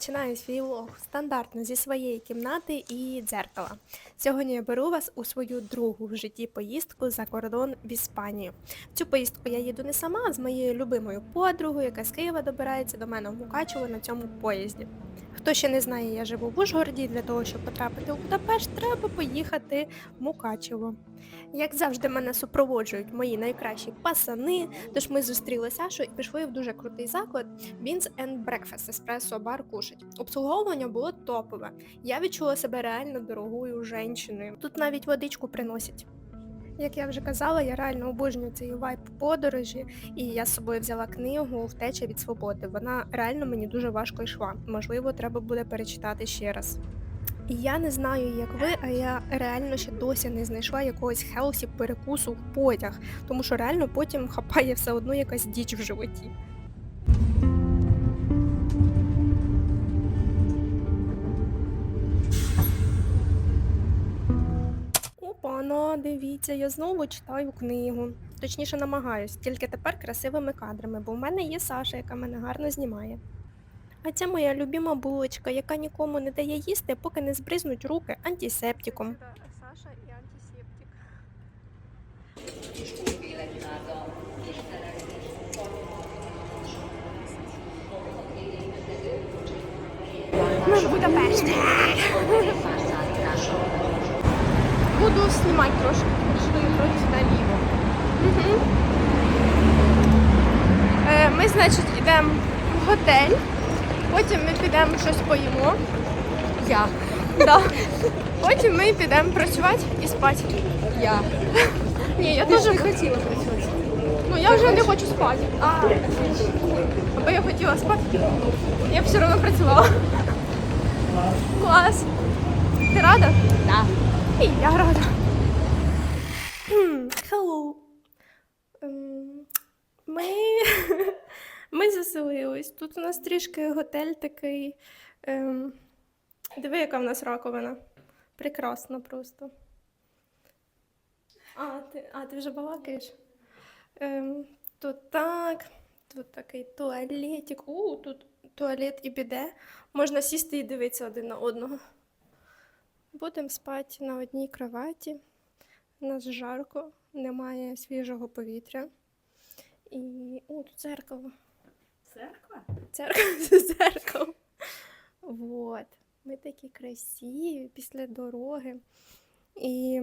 починаю свій влог стандартно зі своєї кімнати і дзеркала. Сьогодні я беру вас у свою другу в житті поїздку за кордон в Іспанію. Цю поїздку я їду не сама, а з моєю любимою подругою, яка з Києва добирається до мене в Мукачево на цьому поїзді. Хто ще не знає, я живу в Ужгороді. Для того, щоб потрапити у Будапешт, треба поїхати в Мукачево. Як завжди, мене супроводжують мої найкращі пасани. Тож ми зустріли Сашу і пішли в дуже крутий заклад Beans and Breakfast еспресо бар кушать. Обслуговування було топове. Я відчула себе реально дорогою жінкою. Тут навіть водичку приносять. Як я вже казала, я реально обожнюю цей вайб подорожі, і я з собою взяла книгу Втеча від свободи. Вона реально мені дуже важко йшла. Можливо, треба буде перечитати ще раз. Я не знаю, як ви, а я реально ще досі не знайшла якогось хелсі перекусу в потяг, тому що реально потім хапає все одно якась діч в животі. Опа, ну дивіться, я знову читаю книгу. Точніше намагаюсь, тільки тепер красивими кадрами, бо в мене є Саша, яка мене гарно знімає. А це моя любима булочка, яка нікому не дає їсти, поки не збризнуть руки антисептиком. Саша і антисептик. Будапешті. Буду знімати трошки. Пішли вроді наліво. Е, ми, значить, йдемо в готель. Потім ми підемо щось поїмо. Я. Да. Потім ми підемо працювати і спати. Я. Ні, я теж не хотіла працювати. Ну я вже не хочу спати. А, аби я хотіла спати, я б все одно працювала. Клас. Ти рада? Да. І я рада. Hello. Ем, Ми, ми заселились. Тут у нас трішки готель такий. Ем, Диви, яка в нас раковина. Прекрасно просто. А, ти, а, ти вже балакаєш? Ем, тут так, тут такий туалетик. У, тут туалет і біде. Можна сісти і дивитися один на одного. Будемо спати на одній кроваті. У нас жарко, немає свіжого повітря. І. О, тут дзеркало. Церква? Дзеркало, дзеркало. Вот. Ми такі красиві після дороги. І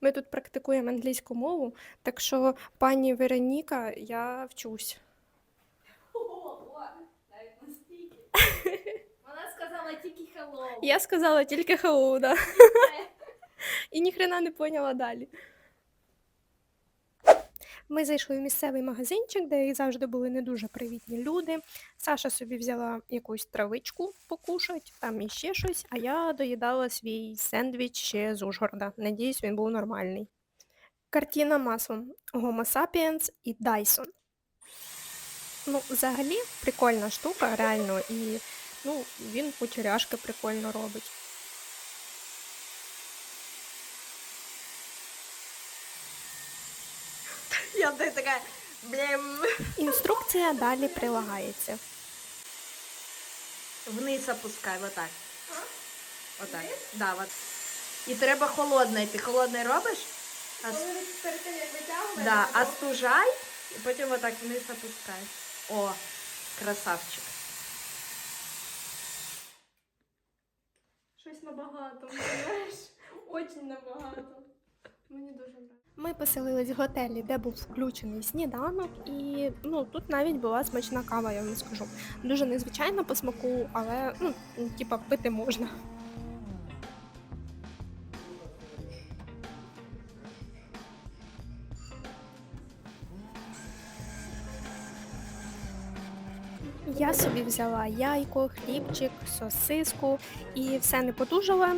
ми тут практикуємо англійську мову, так що пані Вероніка, я вчусь. Вона сказала тільки hello. Я сказала тільки hello, да. І ніхрена не поняла далі. Ми зайшли в місцевий магазинчик, де завжди були не дуже привітні люди. Саша собі взяла якусь травичку покушать, там іще щось, а я доїдала свій сендвіч ще з Ужгорода. Надіюсь, він був нормальний. Картина маслом Homo sapiens і Dyson. Ну, взагалі, прикольна штука, реально, і ну, він кучеряшки прикольно робить. Я ти така, блям. Інструкція далі прилагається. Вниз опускай, вот так. Отак. Да, вот. І треба холодне. Ти холодне робиш? А, с- перед тим, як да, остужай і потім отак вниз опускай. О, красавчик. щось набагато, знаєш? Очень набагато. Мені дуже подобається. Ми поселились в готелі, де був включений сніданок, і ну тут навіть була смачна кава, я вам скажу. Дуже незвичайна по смаку, але ну, типа пити можна. Я собі взяла яйко, хлібчик, сосиску і все не подужала.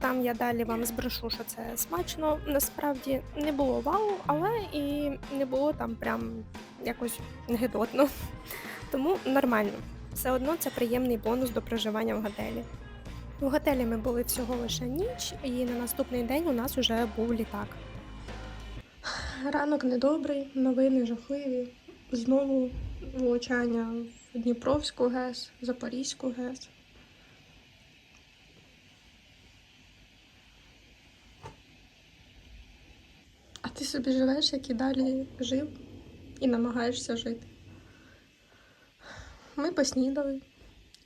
Там я далі вам зброшу, що це смачно. Насправді не було вау, але і не було там прям якось гидотно. Тому нормально. Все одно це приємний бонус до проживання в готелі. В готелі ми були всього лише ніч, і на наступний день у нас вже був літак. Ранок недобрий, новини жахливі. Знову влучання в Дніпровську ГЕС, Запорізьку ГЕС. Ти собі живеш, як і далі жив, і намагаєшся жити. Ми поснідали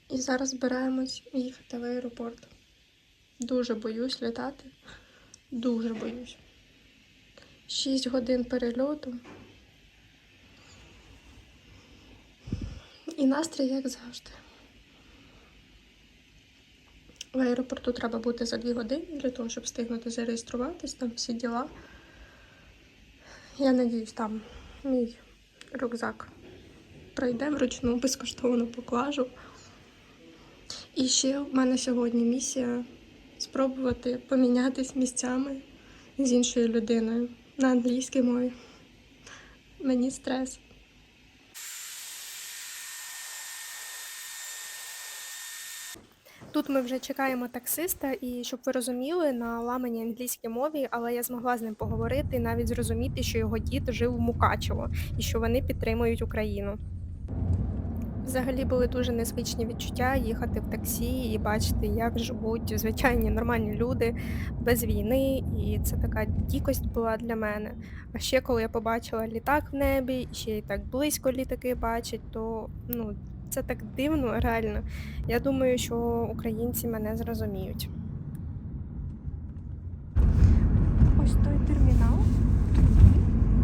і зараз збираємось їхати в аеропорт. Дуже боюсь літати. Дуже боюсь. Шість годин перельоту. І настрій, як завжди. В аеропорту треба бути за дві години для того, щоб встигнути зареєструватись, там всі діла. Я надіюсь, там мій рюкзак пройде вручну, безкоштовно поклажу. І ще в мене сьогодні місія спробувати помінятись місцями з іншою людиною на англійській мові. Мені стрес. Тут ми вже чекаємо таксиста, і щоб ви розуміли, на ламаній англійській мові, але я змогла з ним поговорити і навіть зрозуміти, що його дід жив у Мукачево і що вони підтримують Україну. Взагалі були дуже незвичні відчуття їхати в таксі і бачити, як живуть звичайні нормальні люди без війни. І це така дікость була для мене. А ще коли я побачила літак в небі, ще й так близько літаки бачать, то ну це так дивно, реально. Я думаю, що українці мене зрозуміють. Ось той термінал.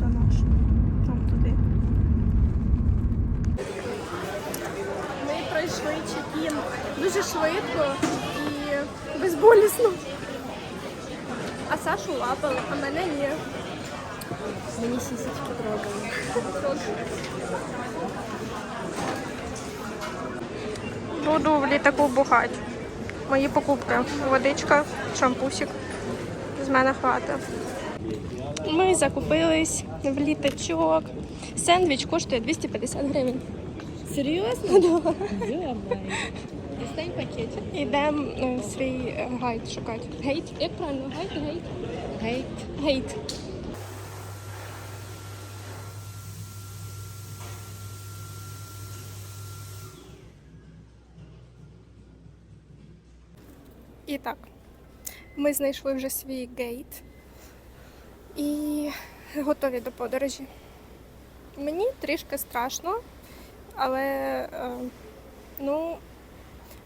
То наш. Там туди. Ми пройшли чекін дуже швидко і безболісно. А Сашу лапали, а мене ні. Мені сісечки трогали. Буду в літаку бухати. Мої покупки. Водичка, шампусик. З мене хватить. Ми закупились в літачок. Сендвіч коштує 250 гривень. Серйозно? Да. Достань пакетик. Йдемо е, свій гайд шукати. Гейт? Як правильно? Гайд? Гейт? Гей. Гейт. І так, ми знайшли вже свій гейт і готові до подорожі. Мені трішки страшно, але е, ну,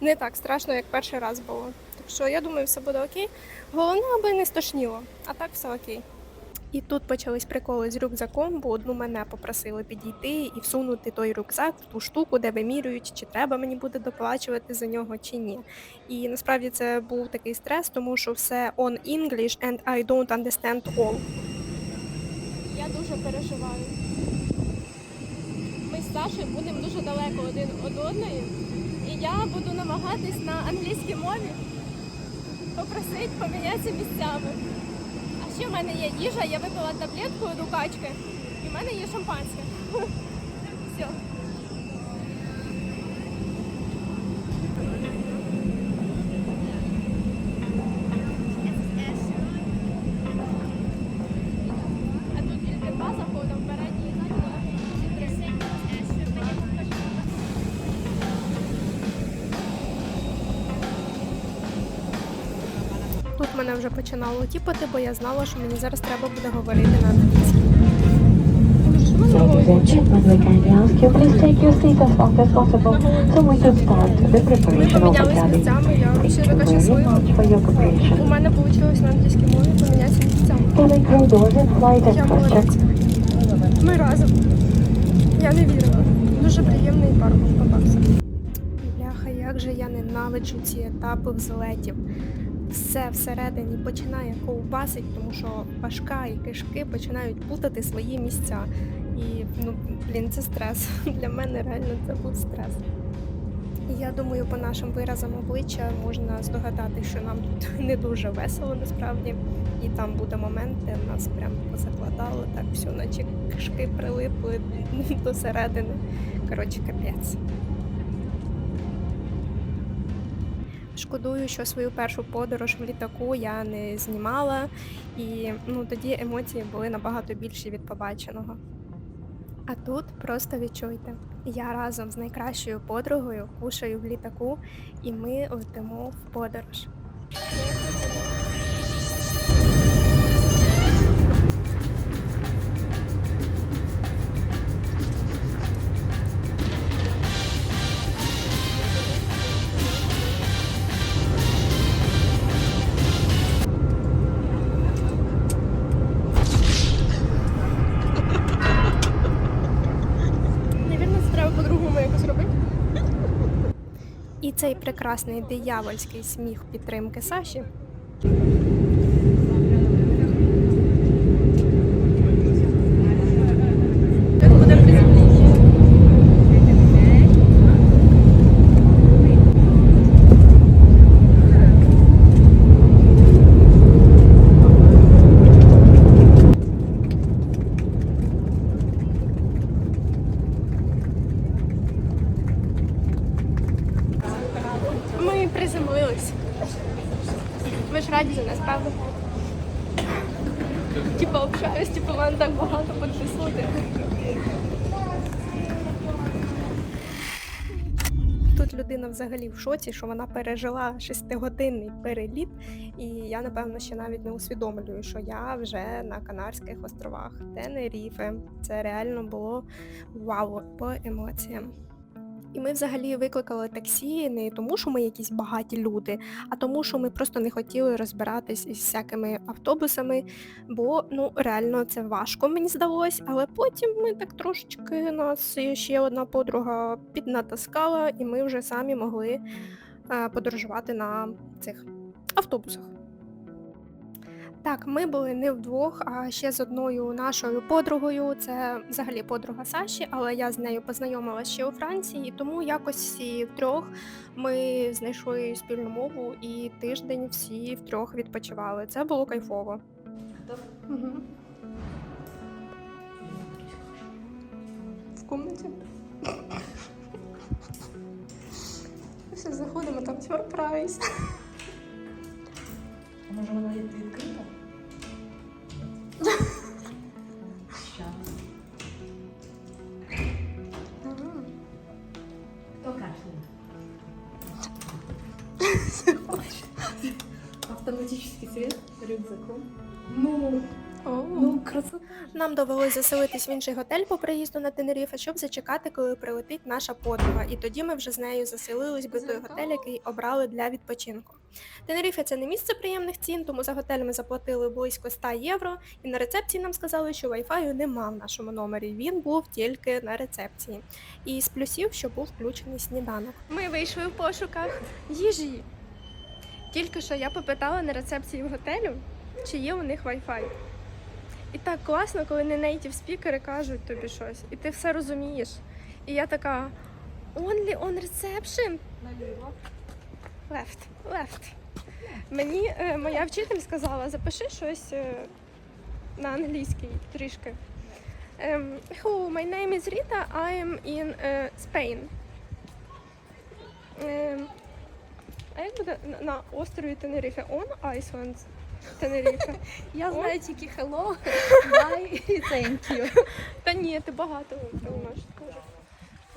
не так страшно, як перший раз було. Так що я думаю, все буде окей. Головне, аби не стошніло, а так все окей. І тут почались приколи з рюкзаком, бо одну мене попросили підійти і всунути той рюкзак в ту штуку, де вимірюють, чи треба мені буде доплачувати за нього, чи ні. І насправді це був такий стрес, тому що все on English and I don't understand all. Я дуже переживаю. Ми з Сашою будемо дуже далеко один від одної, і я буду намагатись на англійській мові попросити помінятися місцями. Ще в мене є їжа, я випила таблетку рукачки і в мене є шампанське. Все. Мене вже починало тіпати, бо я знала, що мені зараз треба буде говорити на англійській. У мене вийшло на англійській мові помінятися місцями. Ми разом. Я не вірила. Дуже приємний пар був попався. Бляха, як же я ненавиджу ці етапи взлетів. Все всередині починає ковбасить, тому що башка і кишки починають путати свої місця. І ну, блін, це стрес. Для мене реально це був стрес. Я думаю, по нашим виразам обличчя можна здогадати, що нам тут не дуже весело насправді. І там буде момент, де нас прям позакладало, так все, наче кишки прилипли до середини. Коротше, капець. Шкодую, що свою першу подорож в літаку я не знімала, і ну тоді емоції були набагато більші від побаченого. А тут просто відчуйте, я разом з найкращою подругою кушаю в літаку, і ми летимо в подорож. Цей прекрасний диявольський сміх підтримки Саші. Ми приземлились. Ви ж раді за нас, правда? Типа общаюсь, типа вам так багато підписувати. Тут людина взагалі в шоці, що вона пережила шестигодинний переліт, і я напевно ще навіть не усвідомлюю, що я вже на Канарських островах Тенеріфе. Це реально було вау по емоціям. І ми взагалі викликали таксі не тому, що ми якісь багаті люди, а тому, що ми просто не хотіли розбиратись із всякими автобусами, бо ну реально це важко, мені здалось. Але потім ми так трошечки нас ще одна подруга піднатаскала, і ми вже самі могли е, подорожувати на цих автобусах. Так, ми були не вдвох, а ще з одною нашою подругою. Це взагалі подруга Саші, але я з нею познайомилася ще у Франції, і тому якось всі втрьох ми знайшли спільну мову і тиждень всі втрьох відпочивали. Це було кайфово. Угу. В кімнаті. Все, заходимо, там сюрприз. А може вона є відкрита? Щас. Хто кашляє? Автоматический свет рюкзаком. Ну, ну, красота. Нам довелось заселитись в інший готель по приїзду на Тенеріфе, щоб зачекати, коли прилетить наша подруга. І тоді ми вже з нею заселились би в той готель, який обрали для відпочинку. Тенеріфе це не місце приємних цін, тому за готель ми заплатили близько 100 євро. І на рецепції нам сказали, що вайфаю нема в нашому номері. Він був тільки на рецепції. І з плюсів, що був включений сніданок. Ми вийшли в пошуках їжі. Тільки що я попитала на рецепції в готелю, чи є у них Wi-Fi. І так класно, коли не нейтів спікери кажуть тобі щось, і ти все розумієш. І я така only on reception. Left, left. Мені е, моя вчитель сказала, запиши щось е, на англійській трішки. Ем, Hello, my name is Rita, I am in е, Spain. Ем, а як буде на, на острові Тенеріфе? On Iceland Тенеріфе. Я знаю тільки hello, bye і thank you. Та ні, ти багато розумієш, скажу.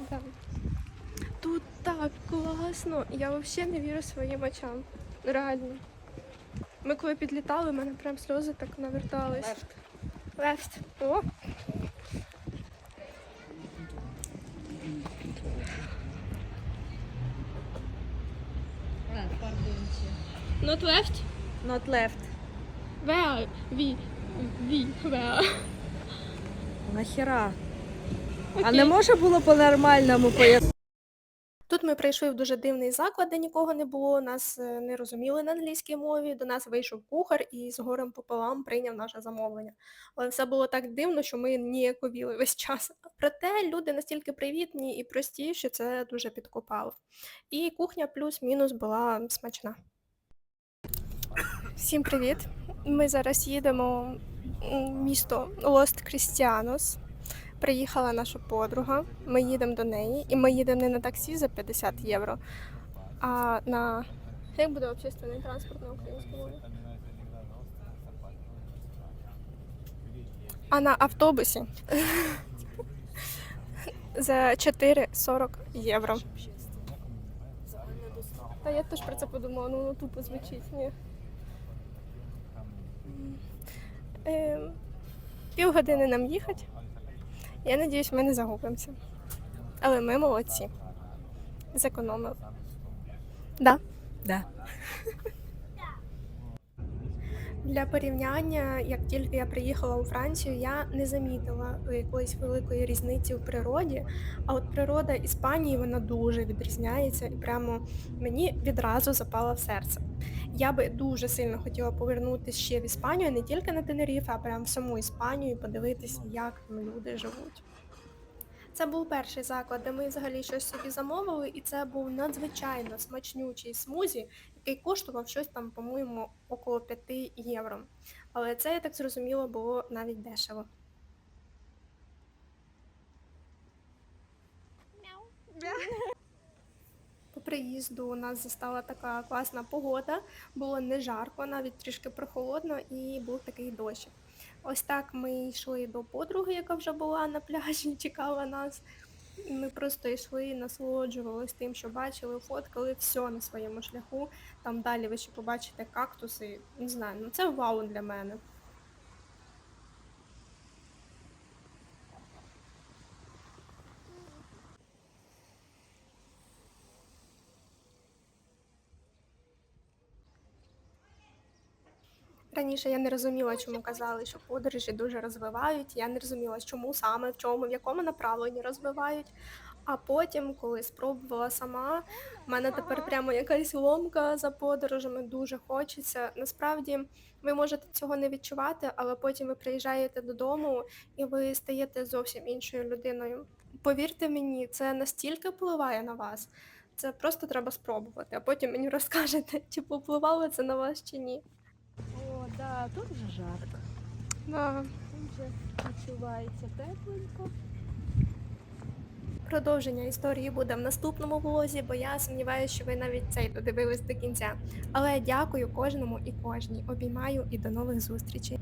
Да. Тут так класно. Я взагалі не вірю своїм очам. Реально. Ми коли підлітали, в мене прям сльози так навертались. Left. О. Not left? Not left. Where? We. We. Where? Нахіра? А не може було по-нормальному пояснити? Тут ми прийшли в дуже дивний заклад, де нікого не було, нас е, не розуміли на англійській мові, до нас вийшов кухар і з горем пополам прийняв наше замовлення. Але все було так дивно, що ми ніяковіли весь час. Проте люди настільки привітні і прості, що це дуже підкопало. І кухня плюс-мінус була смачна. Всім привіт! Ми зараз їдемо в місто Лост Крістіанос. Приїхала наша подруга, ми їдемо до неї, і ми їдемо не на таксі за 50 євро, а на. Як буде общественний транспорт на українській мові? А на автобусі. за 4,40 євро. Та я теж про це подумала, ну воно тупо звучить, ні. Ем, півгодини нам їхати. Я надіюсь, ми не загубимося. Але ми молодці. Зекономили. Да? Да. Для порівняння, як тільки я приїхала у Францію, я не замітила якоїсь великої різниці в природі. А от природа Іспанії вона дуже відрізняється і прямо мені відразу запала в серце. Я би дуже сильно хотіла повернутися ще в Іспанію, не тільки на Тенеріфе, а прямо в саму Іспанію і подивитися, як там люди живуть. Це був перший заклад, де ми взагалі щось собі замовили, і це був надзвичайно смачнючий смузі, який коштував щось там, по-моєму, около 5 євро. Але це, я так зрозуміло, було навіть дешево. По приїзду нас застала така класна погода, було не жарко, навіть трішки прохолодно, і був такий дощ. Ось так ми йшли до подруги, яка вже була на пляжі, чекала нас. Ми просто йшли, насолоджувалися тим, що бачили, фоткали все на своєму шляху. Там далі ви ще побачите кактуси. Не знаю, ну це вау для мене. Раніше я не розуміла, чому казали, що подорожі дуже розвивають. Я не розуміла, чому саме, в чому, в якому направленні розвивають. А потім, коли спробувала сама, в мене тепер прямо якась ломка за подорожами дуже хочеться. Насправді, ви можете цього не відчувати, але потім ви приїжджаєте додому і ви стаєте зовсім іншою людиною. Повірте мені, це настільки впливає на вас. Це просто треба спробувати, а потім мені розкажете, чи попливало це на вас чи ні. Да, тут вже жарко. Да. Тут вже відчувається тепленько. Продовження історії буде в наступному влозі, бо я сумніваюся, що ви навіть цей додивились до кінця. Але дякую кожному і кожній. Обіймаю і до нових зустрічей.